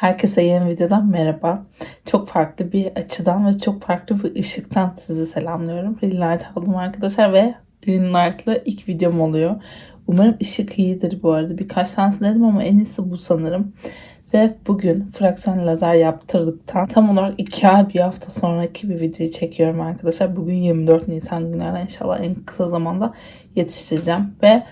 Herkese yeni videodan merhaba. Çok farklı bir açıdan ve çok farklı bir ışıktan sizi selamlıyorum. Ring light aldım arkadaşlar ve ring light'la ilk videom oluyor. Umarım ışık iyidir bu arada. Birkaç tane dedim ama en iyisi bu sanırım. Ve bugün fraksiyon lazer yaptırdıktan tam olarak 2 ay bir hafta sonraki bir videoyu çekiyorum arkadaşlar. Bugün 24 Nisan günlerden inşallah en kısa zamanda yetiştireceğim. Ve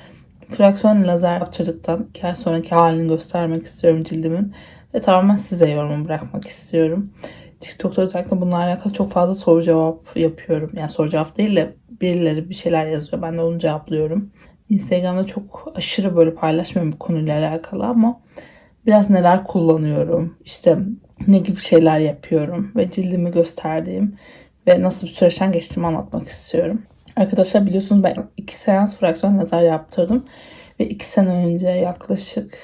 fraksiyon lazer yaptırdıktan 2 ay sonraki halini göstermek istiyorum cildimin. Ve tamamen size yorumu bırakmak istiyorum. TikTok'ta özellikle bununla alakalı çok fazla soru cevap yapıyorum. Yani soru cevap değil de birileri bir şeyler yazıyor. Ben de onu cevaplıyorum. Instagram'da çok aşırı böyle paylaşmıyorum bu konuyla alakalı ama biraz neler kullanıyorum. İşte ne gibi şeyler yapıyorum ve cildimi gösterdiğim ve nasıl bir süreçten geçtiğimi anlatmak istiyorum. Arkadaşlar biliyorsunuz ben iki seans fraksiyon lazer yaptırdım. Ve iki sene önce yaklaşık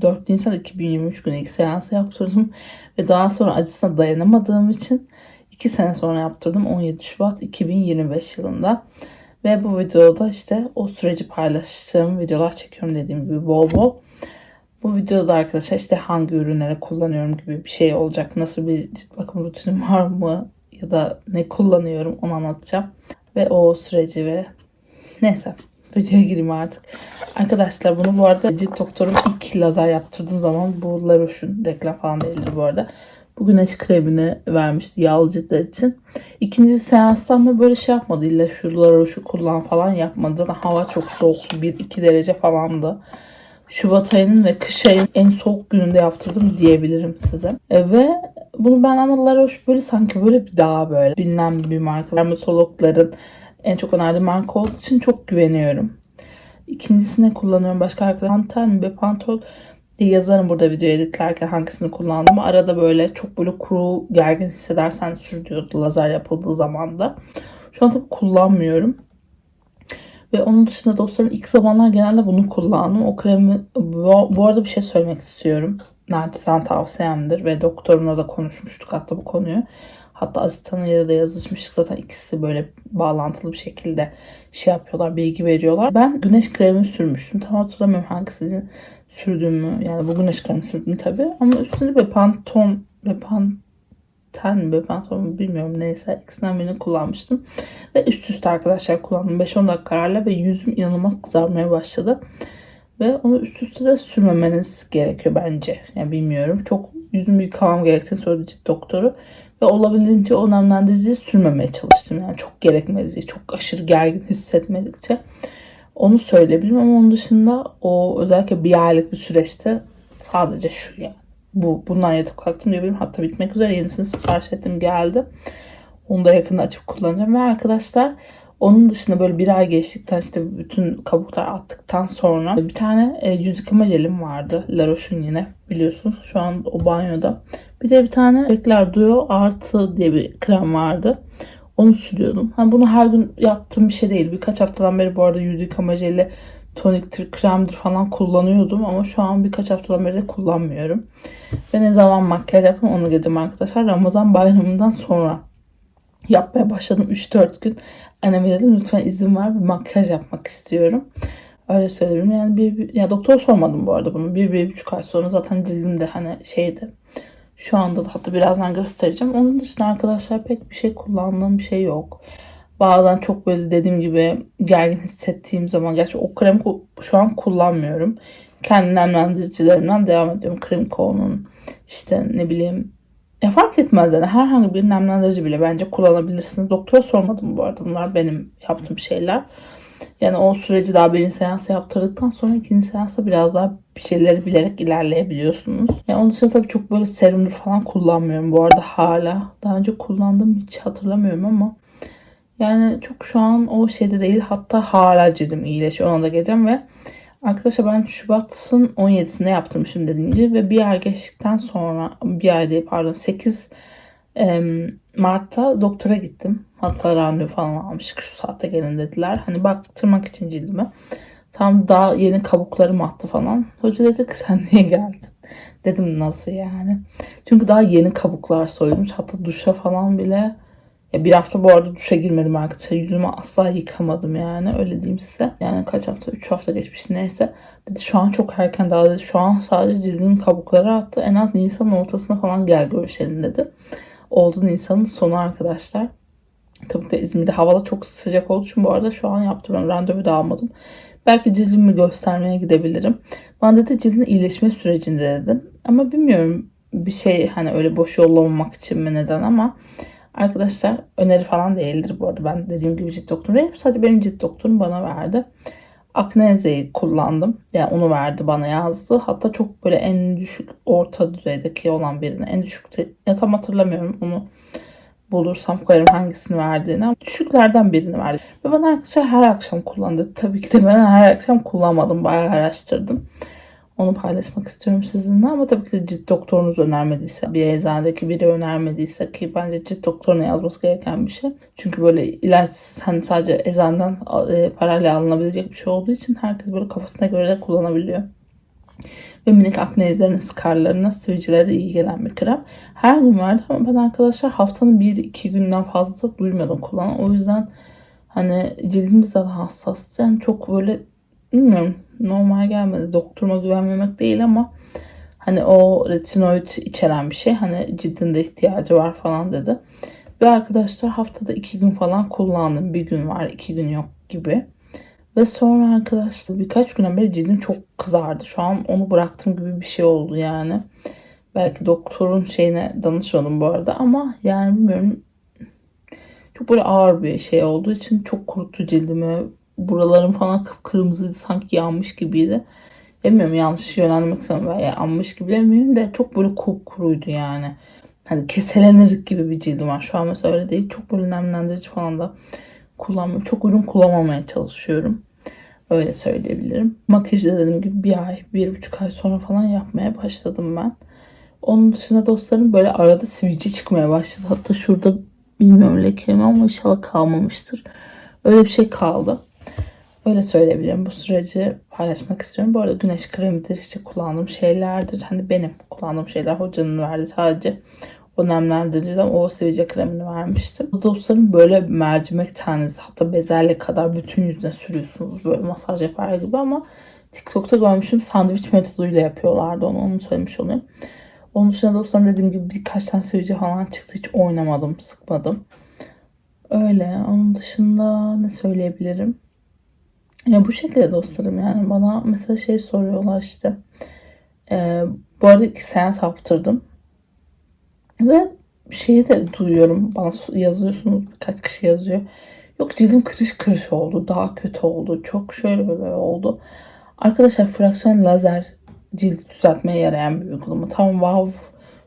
4 e, Nisan 2023 günü ilk seansı yaptırdım. Ve daha sonra acısına dayanamadığım için 2 sene sonra yaptırdım 17 Şubat 2025 yılında. Ve bu videoda işte o süreci paylaştığım videolar çekiyorum dediğim gibi bol bol. Bu videoda arkadaşlar işte hangi ürünleri kullanıyorum gibi bir şey olacak. Nasıl bir cilt bakım rutinim var mı ya da ne kullanıyorum onu anlatacağım. Ve o süreci ve neyse videoya gireyim artık. Arkadaşlar bunu bu arada cilt doktorum ilk lazer yaptırdığım zaman bu La reklam falan değildir bu arada. Bu güneş kremini vermişti yağlı ciltler için. İkinci seansta ama böyle şey yapmadı. İlla şu La kullan falan yapmadı. Zaten hava çok soğuktu. 1-2 derece falandı. Şubat ayının ve kış ayının en soğuk gününde yaptırdım diyebilirim size. E, ve bunu ben ama La böyle sanki böyle bir daha böyle bilinen bir marka. Dermatologların en çok önerdiğim marka olduğu için çok güveniyorum. İkincisini kullanıyorum. Başka arkadaşlar Pantol mi? Bepantol diye yazarım burada video editlerken hangisini kullandım. Arada böyle çok böyle kuru gergin hissedersen sür diyordu lazer yapıldığı zaman da. Şu an tabii kullanmıyorum. Ve onun dışında dostlarım ilk zamanlar genelde bunu kullandım. O kremi bu arada bir şey söylemek istiyorum. Naçizane tavsiyemdir ve doktorumla da konuşmuştuk hatta bu konuyu. Hatta asistanıyla da yazışmıştık zaten ikisi böyle bağlantılı bir şekilde şey yapıyorlar, bilgi veriyorlar. Ben güneş kremi sürmüştüm. Tam hatırlamıyorum hangisini sürdüğümü. Yani bu güneş kremi sürdüm tabii. Ama üstünde bir panton ve panten mi pantolon mu bilmiyorum neyse ikisinden birini kullanmıştım. Ve üst üste arkadaşlar kullandım. 5-10 dakika arayla ve yüzüm inanılmaz kızarmaya başladı. Ve onu üst üste de sürmemeniz gerekiyor bence. Yani bilmiyorum. Çok yüzümü yıkamam gerektiğini söyledi doktoru. Ve olabildiğince o sürmemeye çalıştım. Yani çok gerekmediği, çok aşırı gergin hissetmedikçe onu söyleyebilirim. Ama onun dışında o özellikle bir aylık bir süreçte sadece şu yani. Bu, bundan yatıp kalktım diyebilirim. Hatta bitmek üzere yenisini sipariş ettim geldi. Onu da yakında açıp kullanacağım. Ve arkadaşlar onun dışında böyle bir ay geçtikten işte bütün kabuklar attıktan sonra bir tane e, yüz yıkama jelim vardı. La Roche'un yine biliyorsunuz. Şu an o banyoda. Bir de bir tane Bekler Duo Artı diye bir krem vardı. Onu sürüyordum. Hani bunu her gün yaptığım bir şey değil. Birkaç haftadan beri bu arada yüz yıkama jeli toniktir, kremdir falan kullanıyordum ama şu an birkaç haftadan beri de kullanmıyorum. Ve ne zaman makyaj yaptım onu dedim arkadaşlar. Ramazan bayramından sonra yapmaya başladım 3-4 gün. Anneme dedim lütfen izin ver bir makyaj yapmak istiyorum. Öyle söyledim. Yani bir, bir ya doktor sormadım bu arada bunu. Bir, bir buçuk ay sonra zaten cildim de hani şeydi. Şu anda da hatta birazdan göstereceğim. Onun dışında arkadaşlar pek bir şey kullandığım bir şey yok. Bazen çok böyle dediğim gibi gergin hissettiğim zaman gerçi o kremi şu an kullanmıyorum. Kendi nemlendiricilerimden devam ediyorum. Krem Ko'nun işte ne bileyim ya fark etmez yani herhangi bir nemlendirici bile bence kullanabilirsiniz. Doktora sormadım bu arada. Bunlar benim yaptığım şeyler. Yani o süreci daha birinci seansı yaptırdıktan sonra ikinci seansa biraz daha bir şeyleri bilerek ilerleyebiliyorsunuz. Yani onun dışında tabii çok böyle serumdur falan kullanmıyorum bu arada hala. Daha önce kullandım hiç hatırlamıyorum ama yani çok şu an o şeyde değil. Hatta hala cildim iyileşiyor. Ona da geleceğim ve Arkadaşlar ben Şubat'ın 17'sinde yaptırmışım dediğim gibi ve bir ay geçtikten sonra bir ay değil pardon 8 Mart'ta doktora gittim. Hatta randevu falan almıştık şu saatte gelin dediler. Hani baktırmak için cildime. Tam daha yeni kabuklarım attı falan. Hoca dedi ki sen niye geldin? Dedim nasıl yani? Çünkü daha yeni kabuklar soyulmuş. Hatta duşa falan bile Ya bir hafta bu arada duşa girmedim arkadaşlar. Yüzümü asla yıkamadım yani. Öyle diyeyim size. Yani kaç hafta? 3 hafta geçmiş neyse. Dedi şu an çok erken daha dedi. Şu an sadece cildinin kabukları attı. En az Nisan'ın ortasına falan gel görüşelim dedi. Oldu Nisan'ın sonu arkadaşlar. Tabii de İzmir'de havalar çok sıcak olduğu için bu arada şu an yaptırmam. Randevu da almadım. Belki cildimi göstermeye gidebilirim. Bana dedi cildin iyileşme sürecinde dedim. Ama bilmiyorum bir şey hani öyle boş yollamamak için mi neden ama arkadaşlar öneri falan değildir bu arada. Ben dediğim gibi cilt doktoru değilim. Sadece benim cilt doktorum bana verdi. Akneze'yi kullandım. Yani onu verdi bana yazdı. Hatta çok böyle en düşük orta düzeydeki olan birini. En düşük ya tam hatırlamıyorum onu bulursam koyarım hangisini verdiğini. Ama düşüklerden birini verdi. Ve bana arkadaşlar her akşam kullandı. Tabii ki de ben her akşam kullanmadım. Bayağı araştırdım. Onu paylaşmak istiyorum sizinle ama tabii ki de cilt doktorunuz önermediyse, bir eczanedeki biri önermediyse ki bence cilt doktoruna yazması gereken bir şey. Çünkü böyle ilaç hani sadece eczaneden e, parayla alınabilecek bir şey olduğu için herkes böyle kafasına göre de kullanabiliyor. Ve minik akne izlerinin skarlarına, sivilcelere de iyi gelen bir krem. Her gün vardı ama ben arkadaşlar haftanın bir iki günden fazla da duymadım kullanan. O yüzden hani cildim de zaten hassas. Yani çok böyle bilmiyorum normal gelmedi. Doktoruma güvenmemek değil ama hani o retinoid içeren bir şey. Hani cildinde ihtiyacı var falan dedi. Ve arkadaşlar haftada iki gün falan kullandım. Bir gün var iki gün yok gibi. Ve sonra arkadaşlar birkaç günden beri cildim çok kızardı. Şu an onu bıraktım gibi bir şey oldu yani. Belki doktorun şeyine danışmadım bu arada ama yani bilmiyorum. Çok böyle ağır bir şey olduğu için çok kuruttu cildimi. Buralarım falan kıpkırmızıydı sanki yanmış gibiydi. Bilmiyorum yanlış yönlendirmek istemiyorum veya yanmış gibi demiyorum de çok böyle kupkuruydu yani. Hani keselenir gibi bir cildim var. Şu an mesela öyle değil. Çok böyle nemlendirici falan da kullanmıyorum. Çok ürün kullanmamaya çalışıyorum. Öyle söyleyebilirim. Makyajı dediğim gibi bir ay, bir buçuk ay sonra falan yapmaya başladım ben. Onun dışında dostlarım böyle arada sivilce çıkmaya başladı. Hatta şurada bilmiyorum lekemi ama inşallah kalmamıştır. Öyle bir şey kaldı. Öyle söyleyebilirim. Bu süreci paylaşmak istiyorum. Bu arada güneş kremidir işte kullandığım şeylerdir. Hani benim kullandığım şeyler hocanın verdi sadece o nemlendiriciden o sivilce kremini vermiştim. Dostlarım böyle mercimek tanesi hatta bezelye kadar bütün yüzüne sürüyorsunuz böyle masaj yapar gibi ama TikTok'ta görmüştüm sandviç metoduyla yapıyorlardı onu, onu söylemiş olayım. Onun dışında dostlarım dediğim gibi birkaç tane sivilce falan çıktı. Hiç oynamadım, sıkmadım. Öyle. Onun dışında ne söyleyebilirim? Ya bu şekilde dostlarım yani bana mesela şey soruyorlar işte. E, bu arada iki seans yaptırdım. Ve şeyi de duyuyorum. Bana yazıyorsunuz. Birkaç kişi yazıyor. Yok cildim kırış kırış oldu. Daha kötü oldu. Çok şöyle böyle oldu. Arkadaşlar fraksiyon lazer cildi düzeltmeye yarayan bir uygulama. Tam wow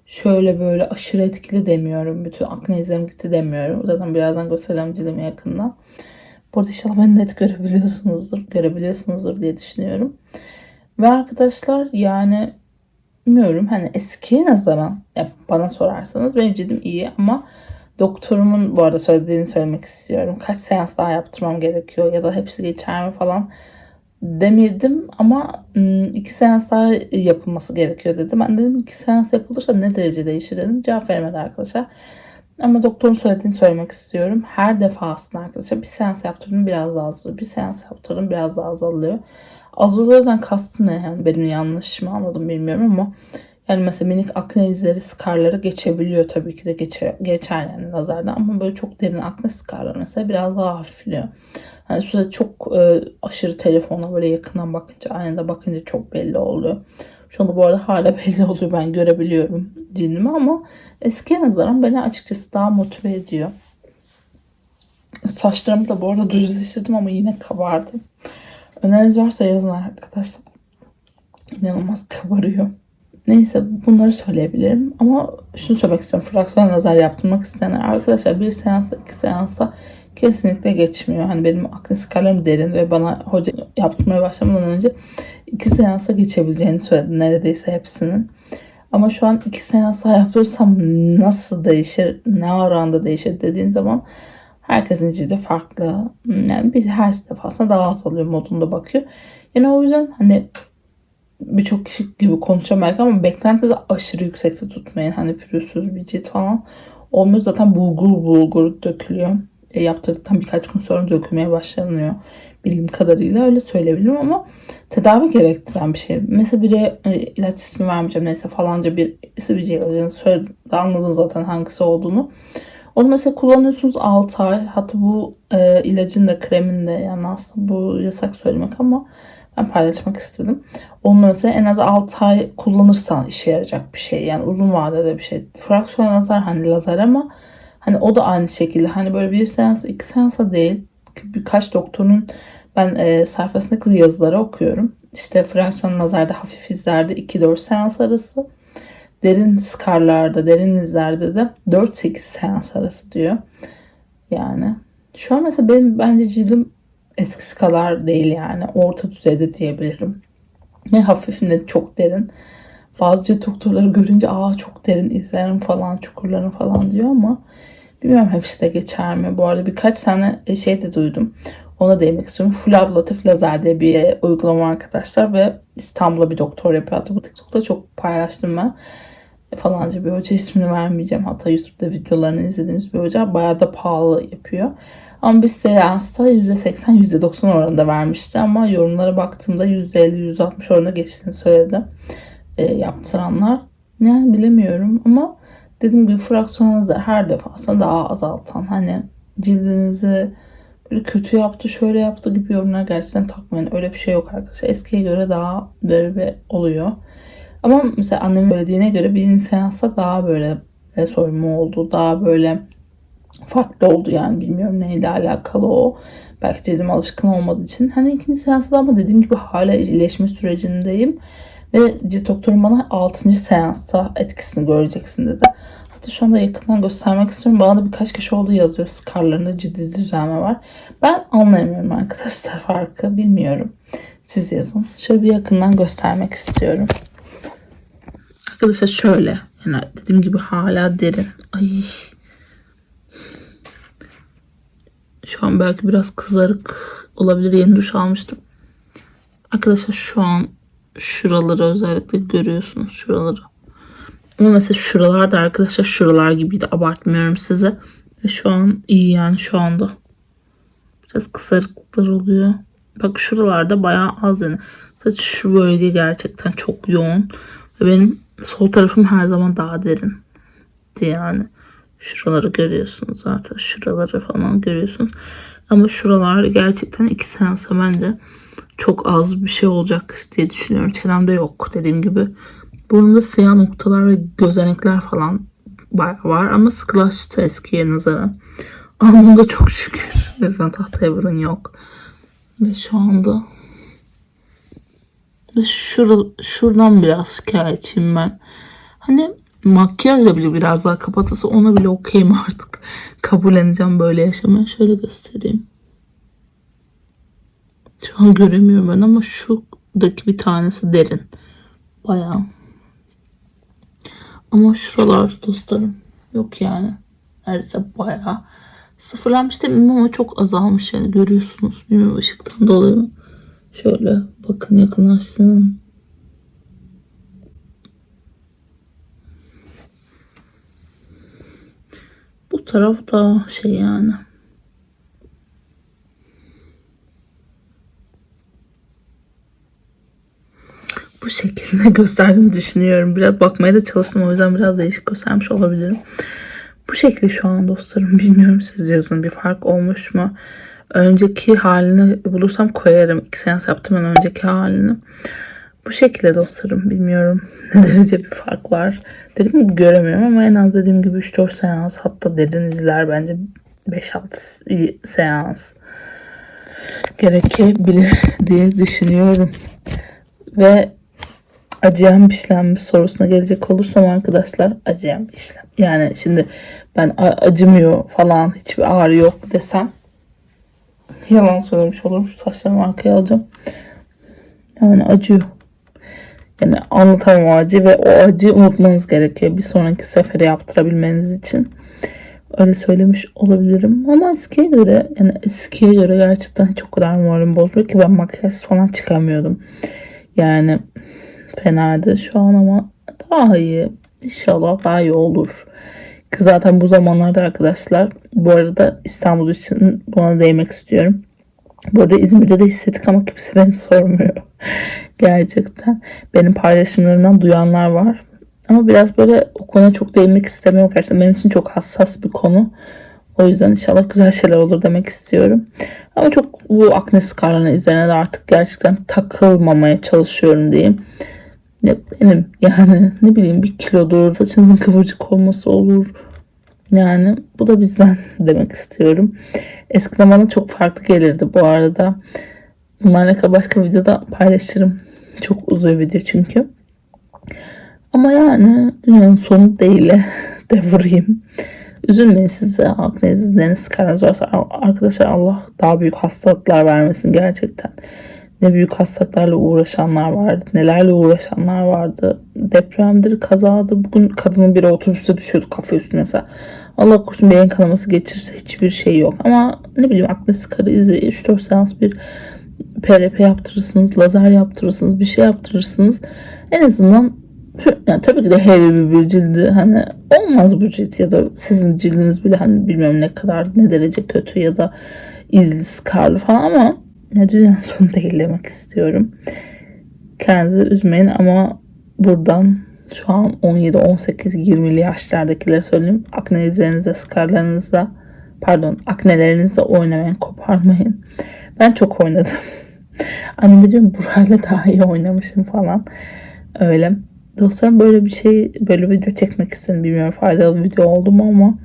şöyle böyle aşırı etkili demiyorum. Bütün akne izlerim gitti demiyorum. Zaten birazdan göstereceğim cildimi yakından. Bu arada inşallah ben net görebiliyorsunuzdur. Görebiliyorsunuzdur diye düşünüyorum. Ve arkadaşlar yani bilmiyorum hani eskiye nazaran ya bana sorarsanız benim cildim iyi ama doktorumun bu arada söylediğini söylemek istiyorum. Kaç seans daha yaptırmam gerekiyor ya da hepsi geçer mi falan demedim ama iki seans daha yapılması gerekiyor dedi. Ben dedim iki seans yapılırsa ne derece değişir dedim. Cevap vermedi arkadaşlar. Ama doktorun söylediğini söylemek istiyorum. Her defasında arkadaşlar bir seans yaptırdım biraz daha azalıyor. Bir seans yaptırdım biraz daha azalıyor. Azalıyordan kastı ne? Yani benim yanlış mı anladım bilmiyorum ama yani mesela minik akne izleri skarları geçebiliyor tabii ki de geçer, geçer yani nazardan ama böyle çok derin akne skarları mesela biraz daha hafifliyor. Yani şurada çok e, aşırı telefona böyle yakından bakınca aynada bakınca çok belli oluyor. Şu anda bu arada hala belli oluyor ben görebiliyorum cildimi ama eskiye nazaran beni açıkçası daha motive ediyor. Saçlarımı da bu arada düzleştirdim ama yine kabardı. Öneriniz varsa yazın arkadaşlar. İnanılmaz kabarıyor. Neyse bunları söyleyebilirim. Ama şunu söylemek istiyorum. Fraksiyon lazer yaptırmak isteyenler arkadaşlar bir seansta iki seansta kesinlikle geçmiyor. Hani benim akne skarlarım derin ve bana hoca yaptırmaya başlamadan önce iki seansa geçebileceğini söyledi. Neredeyse hepsinin. Ama şu an iki seans daha yaptırsam nasıl değişir, ne oranda değişir dediğin zaman herkesin cildi farklı. Yani bir her defasında daha az alıyor modunda bakıyor. Yani o yüzden hani birçok kişi gibi konuşacağım ama beklentinizi aşırı yüksekte tutmayın. Hani pürüzsüz bir cilt falan Olmuyor zaten bulgur bulgur dökülüyor. E, yaptırdıktan birkaç gün sonra dökülmeye başlanıyor. Bildiğim kadarıyla öyle söyleyebilirim ama tedavi gerektiren bir şey. Mesela biri e, ilaç ismi vermeyeceğim neyse falanca bir bir ilacını söyledi. Anladınız zaten hangisi olduğunu. Onu mesela kullanıyorsunuz 6 ay. Hatta bu e, ilacın da kremin de yani aslında bu yasak söylemek ama ben paylaşmak istedim. Onu mesela en az 6 ay kullanırsan işe yarayacak bir şey. Yani uzun vadede bir şey. Fraksiyon lazer hani lazer ama hani o da aynı şekilde. Hani böyle bir seans iki seansa değil. Birkaç doktorun ben e, sayfasındaki yazıları okuyorum. İşte fraksiyon lazerde hafif izlerde 2-4 seans arası. Derin skarlarda, derin izlerde de 4-8 seans arası diyor. Yani şu an mesela benim bence cildim eskisi kadar değil yani. Orta düzeyde diyebilirim. Ne hafif ne çok derin. Bazı doktorları görünce aa çok derin izlerim falan, çukurlarım falan diyor ama bilmiyorum hepsi de geçer mi? Bu arada birkaç tane şey de duydum. Ona değinmek istiyorum. Full ablatif lazer diye bir uygulama arkadaşlar ve İstanbul'da bir doktor yapıyor. Bu TikTok'ta çok paylaştım ben. Falanca bir hoca ismini vermeyeceğim. Hatta YouTube'da videolarını izlediğimiz bir hoca bayağı da pahalı yapıyor. Ama biz seansta %80 %90 oranında vermişti ama yorumlara baktığımda %50 %60 oranında geçtiğini söyledi e, yaptıranlar. Yani bilemiyorum ama dediğim gibi fraksiyonunuzı her defasında daha azaltan hani cildinizi böyle kötü yaptı şöyle yaptı gibi yorumlar gerçekten takmayın. Öyle bir şey yok arkadaşlar. Eskiye göre daha böyle bir oluyor. Ama mesela annemin söylediğine göre bir seansta daha böyle e, soyunma oldu. Daha böyle farklı oldu yani bilmiyorum neyle alakalı o. Belki cildim alışkın olmadığı için. Hani ikinci seansta ama dediğim gibi hala iyileşme sürecindeyim. Ve cilt doktorum bana 6. seansta etkisini göreceksin dedi. Hatta şu anda yakından göstermek istiyorum. Bana da birkaç kişi oldu yazıyor. Skarlarında ciddi düzelme var. Ben anlayamıyorum arkadaşlar farkı. Bilmiyorum. Siz yazın. Şöyle bir yakından göstermek istiyorum. Arkadaşlar şöyle. Yani dediğim gibi hala derin. Ay Şu an belki biraz kızarık olabilir. Yeni duş almıştım. Arkadaşlar şu an şuraları özellikle görüyorsunuz. Şuraları. Ama mesela şuralarda arkadaşlar şuralar gibiydi. Abartmıyorum size. Ve şu an iyi yani şu anda. Biraz kızarıklıklar oluyor. Bak şuralarda bayağı az yani. Sadece şu bölge gerçekten çok yoğun. Ve benim sol tarafım her zaman daha derin. Yani. Şuraları görüyorsunuz zaten. Şuraları falan görüyorsunuz. Ama şuralar gerçekten iki seansa bence çok az bir şey olacak diye düşünüyorum. Çenemde yok dediğim gibi. Burnumda siyah noktalar ve gözenekler falan var ama sıkılaştı eskiye nazaran. Alnımda çok şükür. Resmen tahtaya burun yok. Ve şu anda ve şura, şuradan biraz şikayetçiyim ben. Hani makyajla bile biraz daha kapatırsa ona bile okeyim artık. Kabulleneceğim böyle yaşamaya. Şöyle göstereyim. Şu an göremiyorum ben ama şuradaki bir tanesi derin. Bayağı. Ama şuralar dostlarım yok yani. Neredeyse bayağı. Sıfırlanmış demeyeyim ama çok azalmış yani görüyorsunuz. Bilmiyorum ışıktan dolayı. Şöyle bakın yakınlaşsın. Bu taraf da şey yani. Bu şekilde gösterdiğimi düşünüyorum. Biraz bakmaya da çalıştım. O yüzden biraz değişik göstermiş olabilirim. Bu şekilde şu an dostlarım. Bilmiyorum siz yazın bir fark olmuş mu? Önceki halini bulursam koyarım. İki seans yaptım ben önceki halini. Bu şekilde dostlarım. Bilmiyorum ne derece bir fark var. Dediğim gibi göremiyorum ama en az dediğim gibi 3-4 seans hatta derin izler bence 5-6 seans gerekebilir diye düşünüyorum. Ve acıyan işlem sorusuna gelecek olursam arkadaşlar acıyan işlem. Yani şimdi ben acımıyor falan hiçbir ağrı yok desem yalan söylemiş olurum. Şu saçlarımı arkaya alacağım. Yani acıyor. Yani anlatamam acı ve o acıyı unutmanız gerekiyor bir sonraki sefere yaptırabilmeniz için. Öyle söylemiş olabilirim. Ama eskiye göre yani eskiye göre gerçekten o kadar moralim bozmuyor ki ben makyaj falan çıkamıyordum. Yani fenaydı şu an ama daha iyi. İnşallah daha iyi olur. Ki zaten bu zamanlarda arkadaşlar bu arada İstanbul için buna değmek istiyorum. Bu arada İzmir'de de hissettik ama kimse beni sormuyor. Gerçekten. Benim paylaşımlarımdan duyanlar var. Ama biraz böyle o konuya çok değinmek istemiyorum. Gerçekten benim için çok hassas bir konu. O yüzden inşallah güzel şeyler olur demek istiyorum. Ama çok bu akne skarlarının üzerine de artık gerçekten takılmamaya çalışıyorum diyeyim. Ya benim yani ne bileyim bir kilodur, saçınızın kıvırcık olması olur. Yani bu da bizden demek istiyorum. Eskiden bana çok farklı gelirdi bu arada. Bunlarla başka videoda paylaşırım. Çok uzun video çünkü. Ama yani dünyanın sonu değil de vurayım. Üzülmeyin siz de aknenizleriniz sıkarınız varsa arkadaşlar Allah daha büyük hastalıklar vermesin gerçekten. Ne büyük hastalıklarla uğraşanlar vardı. Nelerle uğraşanlar vardı. Depremdir, kazadır. Bugün kadının biri otobüste düşüyordu kafa üstüne mesela. Allah korusun beyin kanaması geçirse hiçbir şey yok. Ama ne bileyim akne sıkarı izi 3-4 seans bir PRP yaptırırsınız, lazer yaptırırsınız, bir şey yaptırırsınız. En azından yani tabii ki de her bir, bir cildi hani olmaz bu cilt ya da sizin cildiniz bile hani bilmem ne kadar ne derece kötü ya da izli skarlı falan ama ne dünyanın sonu değil demek istiyorum. Kendinizi üzmeyin ama buradan şu an 17, 18, 20'li yaşlardakilere söyleyeyim. Aknelerinizde, skarlarınızda pardon aknelerinizde oynamayın, koparmayın. Ben çok oynadım. Annem diyorum burayla daha iyi oynamışım falan. Öyle. Dostlarım böyle bir şey, böyle bir video çekmek istedim. Bilmiyorum faydalı video oldu mu ama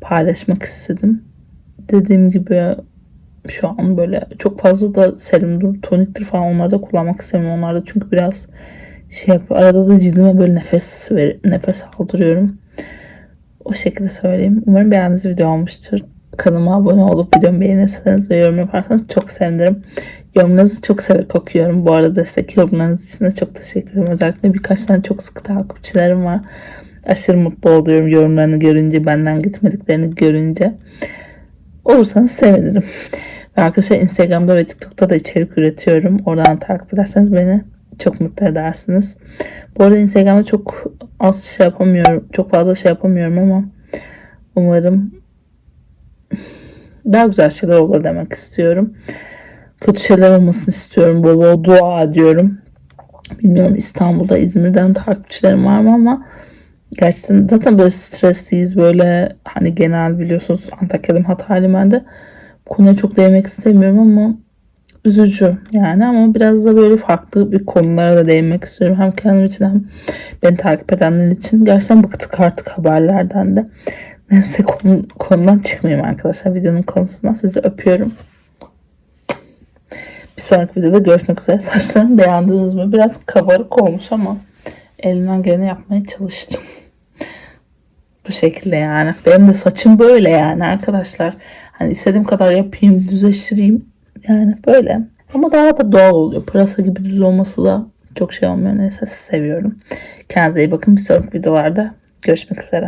paylaşmak istedim. Dediğim gibi şu an böyle çok fazla da serumdur, toniktir falan onları da kullanmak istemiyorum. Onlarda çünkü biraz şey yapıyor. Arada da cildime böyle nefes ver, nefes aldırıyorum. O şekilde söyleyeyim. Umarım beğendiğiniz video olmuştur. Kanalıma abone olup videomu beğenirseniz ve yorum yaparsanız çok sevinirim. Yorumlarınızı çok severek okuyorum. Bu arada destek yorumlarınız için de çok teşekkür ederim. Özellikle birkaç tane çok sıkı takipçilerim var. Aşırı mutlu oluyorum yorumlarını görünce, benden gitmediklerini görünce. Olursanız sevinirim. Ve arkadaşlar Instagram'da ve TikTok'ta da içerik üretiyorum. Oradan takip ederseniz beni çok mutlu edersiniz. Bu arada Instagram'da çok az şey yapamıyorum. Çok fazla şey yapamıyorum ama umarım daha güzel şeyler olur demek istiyorum. Kötü şeyler olmasını istiyorum. Bol bol dua ediyorum. Bilmiyorum İstanbul'da, İzmir'den takipçilerim var mı ama gerçekten zaten böyle stresliyiz. Böyle hani genel biliyorsunuz Antakya'da Hatay ben bu konuya çok değinmek istemiyorum ama üzücü yani ama biraz da böyle farklı bir konulara da değinmek istiyorum. Hem kendim için hem beni takip edenler için. Gerçekten bıktık artık haberlerden de. Neyse konu, konudan çıkmayayım arkadaşlar. Videonun konusundan sizi öpüyorum. Bir sonraki videoda görüşmek üzere. Saçlarımı beğendiniz mi? Biraz kabarık olmuş ama elimden geleni yapmaya çalıştım. Bu şekilde yani. Benim de saçım böyle yani arkadaşlar. Hani istediğim kadar yapayım, düzleştireyim. Yani böyle. Ama daha da doğal oluyor. Pırasa gibi düz olması da çok şey olmuyor. Neyse seviyorum. Kendinize iyi bakın. Bir sonraki videolarda görüşmek üzere.